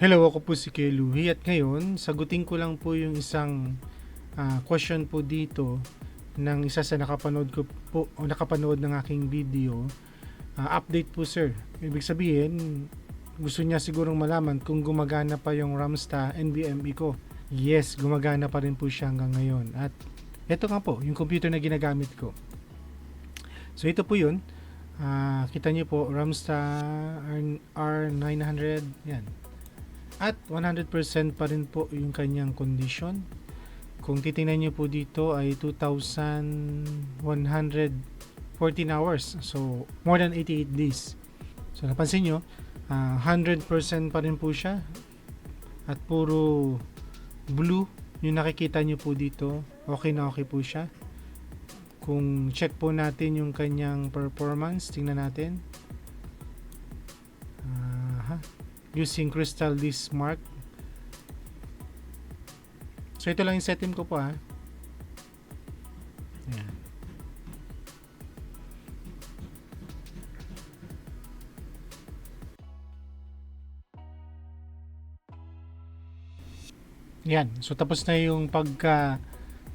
Hello, ako po si Keluhi at ngayon sagutin ko lang po yung isang ah, question po dito ng isa sa nakapanood ko po o nakapanood ng aking video. Ah, update po sir. Ibig sabihin, gusto niya sigurong malaman kung gumagana pa yung Ramsta NVMe ko. Yes, gumagana pa rin po siya hanggang ngayon. At ito nga po, yung computer na ginagamit ko. So ito po yun. Ah, kita niyo po, Ramsta R- R900. Yan. At 100% pa rin po yung kanyang condition. Kung titingnan nyo po dito ay 2,114 hours. So, more than 88 days. So, napansin nyo, ah, 100% pa rin po siya. At puro blue yung nakikita nyo po dito. Okay na okay po siya. Kung check po natin yung kanyang performance, tingnan natin. Using Crystal Disk Mark. So ito lang yung setting ko po ha. Ayan. Yan. So tapos na yung pagka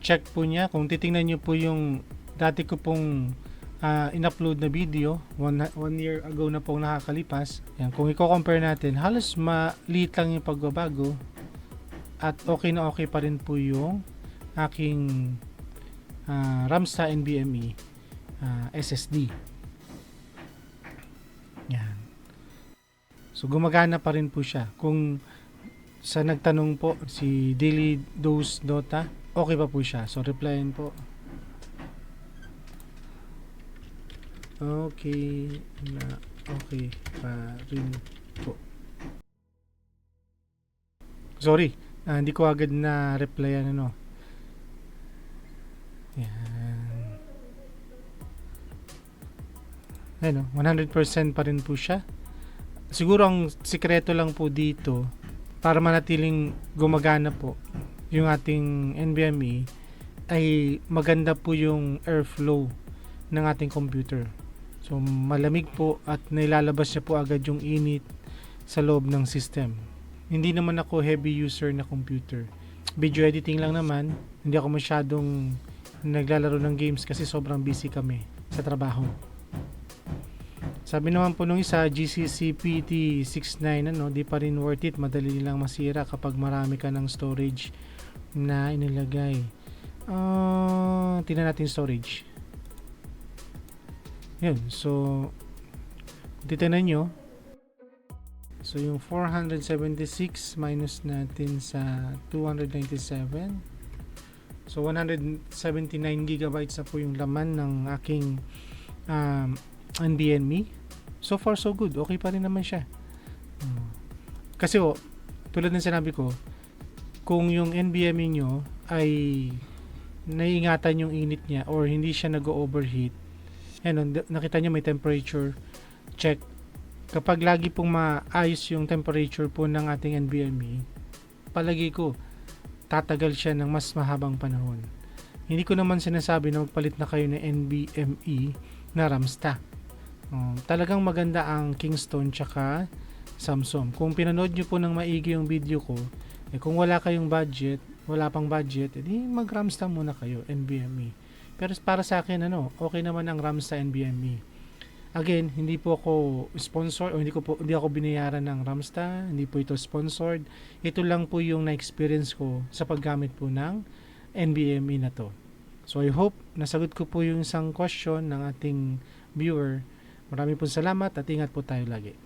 check po niya. Kung titingnan niyo po yung dati ko pong ah, in-upload na video one, one year ago na pong nakakalipas. Yan, kung i-compare natin halos maliit lang yung pagbabago at okay na okay pa rin po yung aking ah, Ramsta NVMe ah, SSD yan. So gumagana pa rin po siya. Kung sa nagtanong po si Daily Dose Dota okay pa po siya. So replyin po Okay na okay pa rin po. Sorry, ah, hindi ko agad na replyan ano. Yan. Ano, 100% pa rin po siya. Siguro ang sikreto lang po dito para manatiling gumagana po yung ating NVMe ay maganda po yung airflow ng ating computer. So malamig po at nailalabas niya po agad yung init sa loob ng system. Hindi naman ako heavy user na computer. Video editing lang naman. Hindi ako masyadong naglalaro ng games kasi sobrang busy kami sa trabaho. Sabi naman po nung isa, GCC PT69 ano, di pa rin worth it. Madali lang masira kapag marami ka ng storage na inilagay. Ah, tingnan natin storage. Yun, so titignan nyo. So yung 476 minus natin sa 297 so 179 gigabytes na po yung laman ng aking um, NVMe so far so good. Okay pa rin naman siya. Hmm. kasi oh, tulad ng sinabi ko kung yung NVMe nyo ay naiingatan yung init niya or hindi siya nag-overheat Ayan, nakita nyo may temperature check. Kapag lagi pong maayos yung temperature po ng ating NVMe, palagi ko, tatagal siya ng mas mahabang panahon. Hindi ko naman sinasabi na magpalit na kayo ng NVMe na Ramsta. Um, talagang maganda ang Kingston tsaka Samsung. Kung pinanood nyo po ng maigi yung video ko, eh kung wala kayong budget, wala pang budget, edi mag Ramsta muna kayo, NVMe. Pero para sa akin ano, okay naman ang Ramsta NVMe. Again, hindi po ako sponsor o hindi ko po hindi ako binayaran ng Ramsta, hindi po ito sponsored. Ito lang po yung na-experience ko sa paggamit po ng NVMe na to. So I hope nasagot ko po yung isang question ng ating viewer. Marami po salamat at ingat po tayo lagi.